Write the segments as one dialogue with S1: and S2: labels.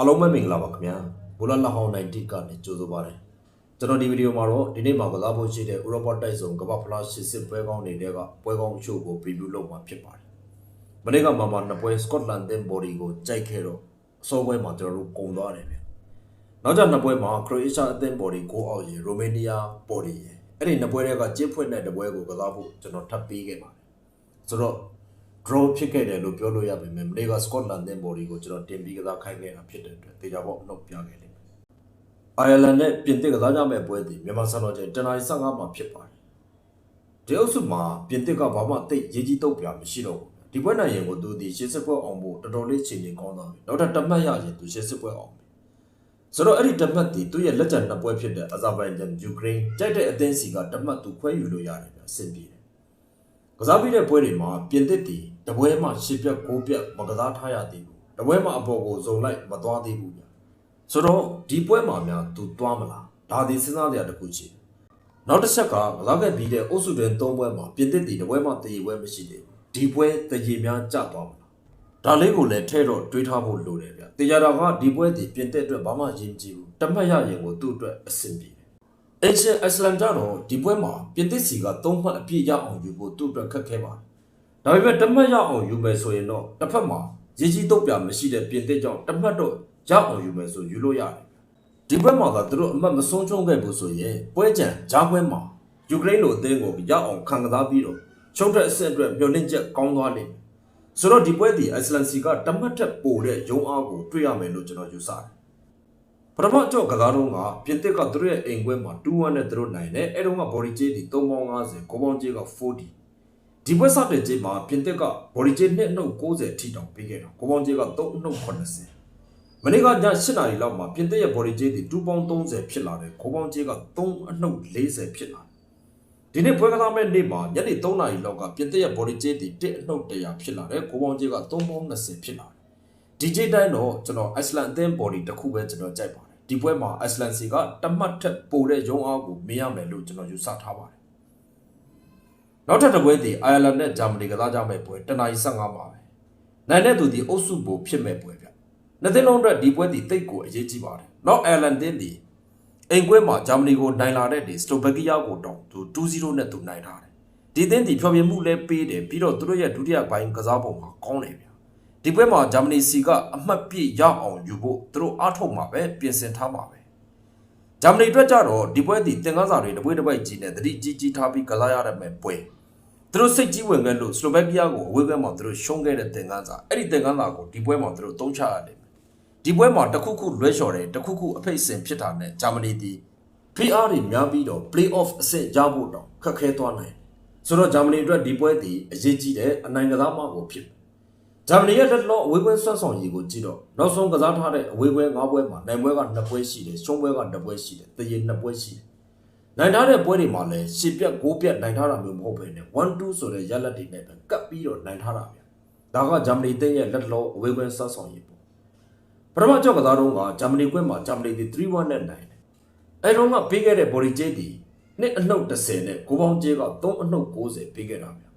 S1: အားလုံးပဲမင်္ဂလာပါခင်ဗျာဘူလာလာဟောင်း90ကနေကြိုဆိုပါတယ်ကျွန်တော်ဒီဗီဒီယိုမှာတော့ဒီနေ့မှာကစားဖို့ရှိတဲ့ဥရောပတိုက်စုံကမ္ဘာဖလားရှစ်စစ်ပွဲကောင်းတွေကပွဲကောင်းအချို့ကို preview လုပ်မှာဖြစ်ပါတယ်မနေ့ကမှမှနှစ်ပွဲစကော့တလန်တင်ဘော်ဒီကိုကြိုက်ခဲ့တော့အစောပွဲမှာကျွန်တော်တို့ကုန်သွားတယ်ဗျနောက်ကျနှစ်ပွဲမှာခရိုအေးရှားအသင်းဘော်ဒီကိုအောက်ရေရိုမေးနီးယားဘော်ဒီရေအဲ့ဒီနှစ်ပွဲတွေကကျင်းဖွင့်တဲ့တစ်ပွဲကိုကစားဖို့ကျွန်တော်ထပ်ပေးခဲ့ပါတယ်ဆိုတော့ draw ဖြစ်ခဲ့တယ်လို့ပြောလို့ရပေမဲ့မနေ့က Scotland တဲ့ body ကိုကျွန်တော်တင်ပြီးကစားခိုင်းခဲ့တာဖြစ်တဲ့အတွက်တေချာပေါ့နှုတ်ပြခဲ့လိမ့်မယ်။ Ireland နဲ့ပြင်သစ်ကစားကြမဲ့ပွဲဒီမြန်မာစံတော်ချိန်တနင်္လာ15မှာဖြစ်ပါတယ်။ဒီအုပ်စုမှာပြင်သစ်ကဘာမှတိတ်ရေးကြီးတော့ပြမရှိတော့ဘူး။ဒီပွဲနိုင်ရင်ကိုသူဒီရှစ်စစ်ပွဲအောင်ဖို့တော်တော်လေးချိန်နေကောင်းသွားပြီ။နောက်ထပ်တမတ်ရရင်သူရှစ်စစ်ပွဲအောင်ပြီ။ဆိုတော့အဲ့ဒီတမတ်ဒီသူ့ရဲ့လက်ကျန်နှစ်ပွဲဖြစ်တဲ့ Azerbaijan, Ukraine တိုက်တဲ့အသင်းစီကတမတ်သူခွဲယူလို့ရတယ်ဗျအဆင်ပြေတယ်။ ကစားပြီးတဲ့ပွဲတွေမှာပြင်သစ်တီတပွဲမှာရှစ်ပြက်ကိုးပြက်မကစားထားရသေးဘူး။တပွဲမှာအပေါ်ကိုဇုံလိုက်မသွားသေးဘူးဗျ။ဆိုတော့ဒီပွဲမှာများသူသွားမလား။ဒါဒီစဉ်းစားစရာတစ်ခုရှိတယ်။နောက်တစ်ချက်ကကစားခဲ့ပြီးတဲ့အုပ်စုတွင်၃ပွဲမှာပြင်သစ်တီတပွဲမှာတည်ပွဲမရှိသေးဘူး။ဒီပွဲတည်များကျသွားမလား။ဒါလေးကိုလည်းထဲတော့တွေးထားဖို့လိုတယ်ဗျ။တေချာတာကဒီပွဲတည်ပြင်သစ်အတွက်ဘာမှရင်းမကြည့်ဘူး။တမတ်ရရင်ကိုသူ့အတွက်အဆင်ပြေ တယ်။ Ancient Iceland ကြတော့ဒီပွဲမှာပြင်သစ်စီက၃မှတ်အပြည့်ရအောင်ယူဖို့သူ့အတွက်ခက်ခဲပါတယ်။ဒါပေမဲ့တမတ်ရအောင်ယူမယ်ဆိုရင်တော့တစ်ဖက်မှာရည်ကြီးတော့ပြမရှိတဲ့ပြင်သစ်ကြောင့်တမတ်တော့ရအောင်ယူမယ်ဆိုယူလို့ရတယ်။ဒီပွဲမှာကသူတို့အမှတ်မဆုံးချုံးခဲ့ဘူးဆိုရင်ပွဲကြံဂျားပွဲမှာယူကရိန်းလိုအသင်းကိုရအောင်ခံကစားပြီးတော့ချုပ်တဲ့အဆင့်အတွက်မျှော်လင့်ချက်ကောင်းသွားလိမ့်မယ်။ဆိုတော့ဒီပွဲဒီ Iceland စီကတမတ်ထက်ပိုတဲ့ရုံအားကိုတွေ့ရမယ်လို့ကျွန်တော်ယူဆတယ်။ ပထမအကြောက်ကစားတော့ကပြင်သစ်ကသူတို့ရဲ့အိမ်ခွဲမှာ2-1နဲ့သူတို့နိုင်တယ်အဲတုန်းက body ကြေးဒီ350ကိုပေါင်းကြေးက40ဒီပွဲစတဲ့ကြေးမှာပြင်သစ်က body ကြေးနဲ့နှုတ်90ထိတောင်ပေးခဲ့တော့ကိုပေါင်းကြေးက3နှုတ်80မနေ့ကည8နာရီလောက်မှာပြင်သစ်ရဲ့ body ကြေးဒီ2ပေါင်း30ဖြစ်လာတယ်ကိုပေါင်းကြေးက3အနှုတ်40ဖြစ်လာတယ်ဒီနေ့ပွဲကစားမဲ့နေ့မှာညနေ3နာရီလောက်ကပြင်သစ်ရဲ့ body ကြေးဒီ1အနှုတ်100ဖြစ်လာတယ်ကိုပေါင်းကြေးက3ပေါင်း20ဖြစ်လာတယ် DJ တိုင်းတော့ကျွန်တော် Iceland အသင်း body တစ်ခုပဲကျွန်တော်ကြိုက်ပါတယ် ဒီပွဲမှာ Iceland စီကတမတ်ထက်ပိုတဲ့ရုံအားကိုမရမယ်လို့ကျွန်တော်ယူဆထားပါတယ်နောက်ထပ်တစ်ပွဲဒီ Ireland နဲ့ Germany ကစားကြမယ့်ပွဲတနအီ15ပါပဲနိုင်တဲ့သူဒီအုပ်စုဘူဖြစ်မဲ့ပွဲဗျနှစ်သင်းလုံးအတွက်ဒီပွဲဒီတိတ်ကိုအရေးကြီးပါတယ်နောက် Ireland တင်းဒီအိမ်ကွဲမှာ Germany ကိုနိုင်လာတဲ့ဒီ Slovakia ကိုတောင်သူ2-0နဲ့သူနိုင်ထားတယ်ဒီသင်းဒီဖြောပြမှုလဲပေးတယ်ပြီးတော့သူတို့ရဲ့ဒုတိယပိုင်းကစားပုံမှာကောင်းတယ်ဗျ ဒီပွဲမှာဂျာမနီစီကအမှတ်ပြည့်ရအောင်ယူဖို့သူတို့အားထုတ်မှာပဲပြင်ဆင်ထားမှာပဲဂျာမနီအတွက်ကြတော့ဒီပွဲဒီသင်္ကန်းစာတွေတပွဲတစ်ပိုက်ကြီးနဲ့တတိကြီးကြီးထားပြီးကစားရတဲ့မဲ့ပွဲသူတို့စိတ်ကြီးဝင်ခဲ့လို့စလိုဗက်ကီးယားကိုအဝေးဘက်မှာသူတို့ရှုံးခဲ့တဲ့သင်္ကန်းစာအဲ့ဒီသင်္ကန်းစာကိုဒီပွဲမှာသူတို့သုံးချရတယ်ဒီပွဲမှာတစ်ခုခုလွဲလျှော်တယ်တစ်ခုခုအဖိတ်စင်ဖြစ်တာနဲ့ဂျာမနီဒီ PR တွေများပြီးတော့ play off အဆင့်ရဖို့တောင်ခက်ခဲသွားနိုင်တယ်ဆိုတော့ဂျာမနီအတွက်ဒီပွဲဒီအရေးကြီးတဲ့အနိုင်ကစားမှကိုဖြစ်တယ် ဂျာမနီရဲ့လက်လောအဝေးပွဲဆွတ်ဆောင်ရည်ကိုကြည့်တော့နောက်ဆုံးကစားထားတဲ့အဝေးပွဲ၅ပွဲမှာနိုင်ပွဲက2ပွဲရှိတယ်ရှုံးပွဲက2ပွဲရှိတယ်တရေ2ပွဲရှိတယ်နိုင်ထားတဲ့ပွဲတွေမှာလည်းရှစ်ပြက်9ပြက်နိုင်ထားတာမျိုးမဟုတ်ဘဲနဲ့1-2ဆိုတဲ့ရလက်တွေနဲ့ပဲကပ်ပြီးတော့နိုင်ထားတာဗျဒါကဂျာမနီတင်းရဲ့လက်လောအဝေးပွဲဆွတ်ဆောင်ရည်ပေါ့ပထမကြောက်ကစားတော့ကဂျာမနီကွင်းမှာဂျာမနီဒီ3-1နဲ့နိုင်တယ်အဲတော့ကပေးခဲ့တဲ့ဘော်ဒီဂျေးဒီနှစ်အနှုတ်30နဲ့ကိုပေါင်းကျေးက3အနှုတ်90ပေးခဲ့တာဗျ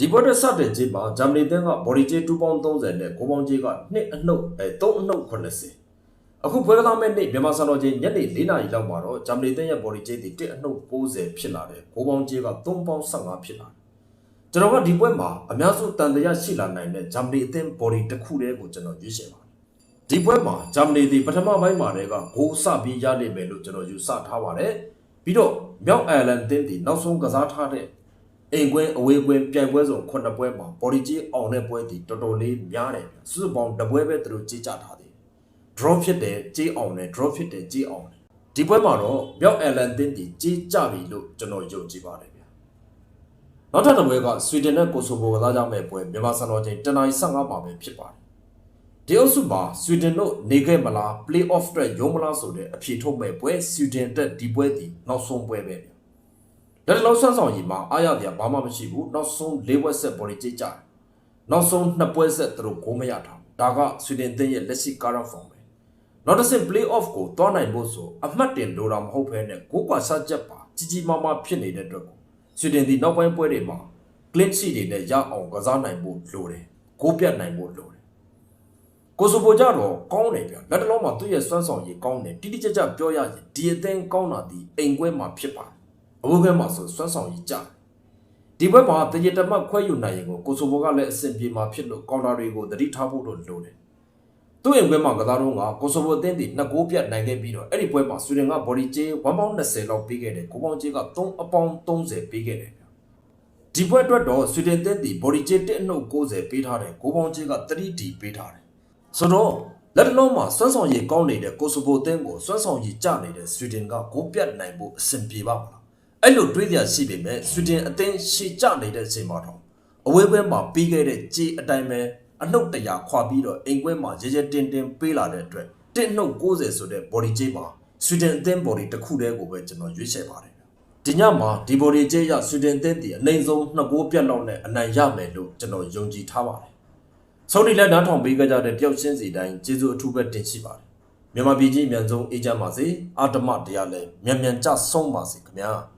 S1: ဒီဘော်ဒစတဲ့ဂျေးမှာဂျာမနီတင်းကဘော်ဒီဂျေး2ပေါင်း30နဲ့ကိုပေါင်းဂျေးက2အနှုတ်အဲ3အနှုတ်80အခုပွဲကစားမဲ့နေ့မြန်မာစံတော်ချိန်ညနေ4နာရီလောက်မှာတော့ဂျာမနီတင်းရဲ့ဘော်ဒီဂျေးဒီ1အနှုတ်90ဖြစ်လာတယ်ကိုပေါင်းဂျေးက3ပေါင်း15ဖြစ်လာတယ်ကျွန်တော်ကဒီပွဲမှာအများစုတန်တရားရှိလာနိုင်တဲ့ဂျာမနီအသင်းဘော်ဒီတစ်ခုတည်းကိုကျွန်တော်ရွေးချယ်ပါတယ်ဒီပွဲမှာဂျာမနီဒီပထမပိုင်းမှာတည်းကဂိုးစပြီးရလိမ့်မယ်လို့ကျွန်တော်ယူဆထားပါတယ်ပြီးတော့မြောက်အိုင်ယာလန်အသင်းဒီနောက်ဆုံးကစားထားတဲ့ အိမ်ကွင်းအဝေးကွင်းပြိုင်ပွဲစုံခုနှစ်ပွဲမှာဘော်ဒီကြီးအောင်တဲ့ပွဲဒီတော်တော်လေးများတယ်ဗျစုစုပေါင်းတစ်ပွဲပဲသူတို့ကြီးကြထားသေးတယ် draw ဖြစ်တယ်ကြီးအောင်တယ် draw ဖြစ်တယ်ကြီးအောင်တယ်ဒီပွဲမှာတော့မြောက်အယ်လန်တင်းဒီကြီးကြပြီလို့ကျွန်တော်ယုံကြည်ပါတယ်ဗျနောက်ထပ်တစ်ပွဲကဆွီဒင်နဲ့ကိုဆိုဗိုကစားကြမယ့်ပွဲမြန်မာစံတော်ချိန်တနင်္လာ15မှာပဲဖြစ်ပါတယ်ဒီအုပ်စုမှာဆွီဒင်တို့နေခဲ့မလား play off အတွက်ရုံးမလားဆိုတဲ့အဖြေထုတ်မဲ့ပွဲဆွီဒင်တက်ဒီပွဲဒီနောက်ဆုံးပွဲပဲဗျ လက်လောက်ဆန်းဆောင်ရီမှာအားရတရားဘာမှမရှိဘူးနောက်ဆုံး၄ဘွက်ဆက်ဘော်ဒီကြိတ်ကြတယ်နောက်ဆုံးနှစ်ပွဲဆက်သူတို့ဂိုးမရထားဘူးဒါကဆွီဒင်သင်းရဲ့လက်ရှိ current form ပဲနောက်တစ်ဆင့် play off ကိုတွားနိုင်ဖို့ဆိုအမှတ်တင်လိုတာမဟုတ်ဘဲနဲ့ကိုကွာဆက်ချက်ပါကြီးကြီးမားမားဖြစ်နေတဲ့အတွက်ကိုဆွီဒင်ဒီနောက်ပိုင်းပွဲတွေမှာ clean sheet တွေနဲ့ရအောင်ကစားနိုင်ဖို့လိုတယ်ဂိုးပြတ်နိုင်ဖို့လိုတယ်ကိုဆိုပိုကြတော့ကောင်းတယ်ဗျလက်တလုံးမှာသူ့ရဲ့စွမ်းဆောင်ရည်ကောင်းတယ်တိတိကျကျပြောရရင်ဒီအသင်းကောင်းတာဒီအိမ်ကွဲမှာဖြစ်ပါတယ် အဘိုးကဲမှာဆိုစွမ်းဆောင်ရည်ကြတယ်ဒီဘက်မှာတရေတမတ်ခွဲယူနိုင်ရင်ကိုကိုဆိုပိုကလည်းအဆင်ပြေမှာဖြစ်လို့ကောင်တာတွေကိုသတိထားဖို့တော့လိုတယ်သူ့အိမ်ကွဲမှာကစားတော့ကကိုဆိုပိုအသင်းဒီနှစ်ကိုးပြတ်နိုင်ခဲ့ပြီးတော့အဲ့ဒီပွဲမှာဆွေဒင်ကဘော်ဒီကျေး1ပေါင်း20လောက်ပေးခဲ့တယ်ကိုပေါင်းကျေးက3အပေါင်း30ပေးခဲ့တယ်ဗျဒီဘွဲအတွက်တော့ဆွေဒင်သင်းတီဘော်ဒီဂျေ1အနှုတ်60ပေးထားတယ်ကိုပေါင်းချေက 3D ပေးထားတယ်ဆိုတော့လက်တလုံးမှာစွမ်းဆောင်ရည်ကောင်းနေတဲ့ကိုဆိုဘိုသင်းကိုစွမ်းဆောင်ရည်ကျနေတဲ့ဆွေဒင်ကဂိုးပြတ်နိုင်ဖို့အဆင်ပြေပါမလား အဲ့လိုတွေးကြရှိပေမဲ့ဆွေဒင်အသင်းရှေ့ကျနေတဲ့အချိန်မှာတော့အဝေးပွဲမှာပြီးခဲ့တဲ့ကြေးအတိုင်းပဲအနှုတ်တရာခွာပြီးတော့အိမ်ကွဲမှာရဲရဲတင်တင်ပေးလာတဲ့အတွက်1နှုတ်60ဆိုတဲ့ဘော်ဒီဂျေမှာဆွေဒင်အသင်းဘော်ဒီတစ်ခုတည်းကိုပဲကျွန်တော်ရွေးချယ်ပါတယ်ဒီညမှာဒီဘော်ဒီကျေးရဆွေဒင်သင်းတီအနိုင်ဆုံးနှစ်ကိုးပြတ်လောက်နဲ့အနိုင်ရမယ်လို့ကျွန်တော်ယုံကြည်ထားပါတယ်။ဆုံးဒီလက်နားထောင်ပေးကြတဲ့တယောက်ချင်းစီတိုင်းကျေးဇူးအထူးပဲတင်ရှိပါတယ်။မြန်မာပြည်ကြီးအမြန်ဆုံးအေးချမ်းပါစေ။အာတမတရားလည်းမြန်မြန်ကြဆုံးပါစေခင်ဗျာ။